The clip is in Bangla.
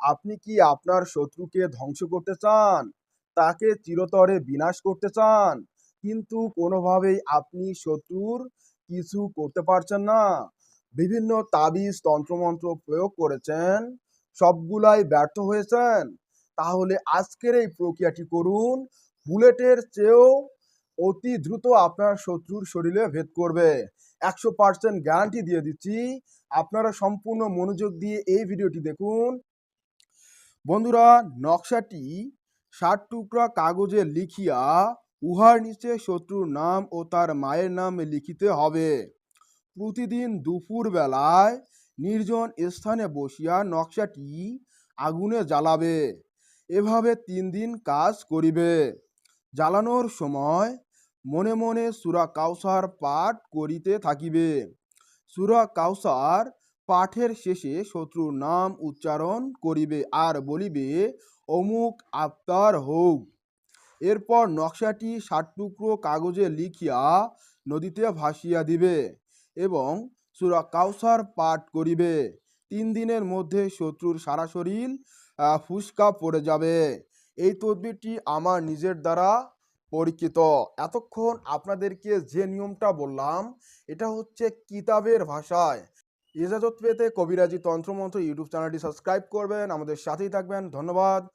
আপনি কি আপনার শত্রুকে ধ্বংস করতে চান? তাকে চিরতরে বিনাশ করতে চান। কিন্তু কোনোভাবেই আপনি শত্রুর কিছু করতে পারছেন না। বিভিন্ন তাবিজ, তন্ত্রমন্ত্র প্রয়োগ করেছেন। সবগুলাই ব্যর্থ হয়েছেন। তাহলে আজকের এই প্রক্রিয়াটি করুন। বুলেটের চেয়েও অতি দ্রুত আপনার শত্রুর শরীরে ভেদ করবে। একশো পার্সেন্ট গ্যারান্টি দিয়ে দিচ্ছি। আপনারা সম্পূর্ণ মনোযোগ দিয়ে এই ভিডিওটি দেখুন। বন্ধুরা, নকশাটি ষাট টুকরা কাগজে লিখিয়া উহার নিচে শত্রুর নাম ও তার মায়ের নাম লিখিতে হবে। প্রতিদিন দুপুর বেলায় নির্জন স্থানে বসিয়া নকশাটি আগুনে জ্বালাবে। এভাবে তিন দিন কাজ করিবে। জ্বালানোর সময় মনে মনে সুরা কাউসার পাঠ করিতে থাকিবে। সুরা কাউসার পাঠের শেষে শত্রুর নাম উচ্চারণ করিবে আর বলিবে, অমুক আফতার হোক এরপর নকশাটি ষাট টুকরো কাগজে লিখিয়া নদীতে ভাসিয়া দিবে এবং সুরা কাউসার পাঠ করিবে। তিন দিনের মধ্যে শত্রুর সারা শরীর ফুসকা পড়ে যাবে। এই তদবিরটি আমার নিজের দ্বারা পরীক্ষিত। এতক্ষণ আপনাদেরকে যে নিয়মটা বললাম, এটা হচ্ছে কিতাবের ভাষায়। ইজাজত পেতে কবিরাজি তন্ত্রমন্ত্র ইউটিউব চ্যানেলটি সাবস্ক্রাইব করবেন। আমাদের সাথেই থাকবেন। ধন্যবাদ।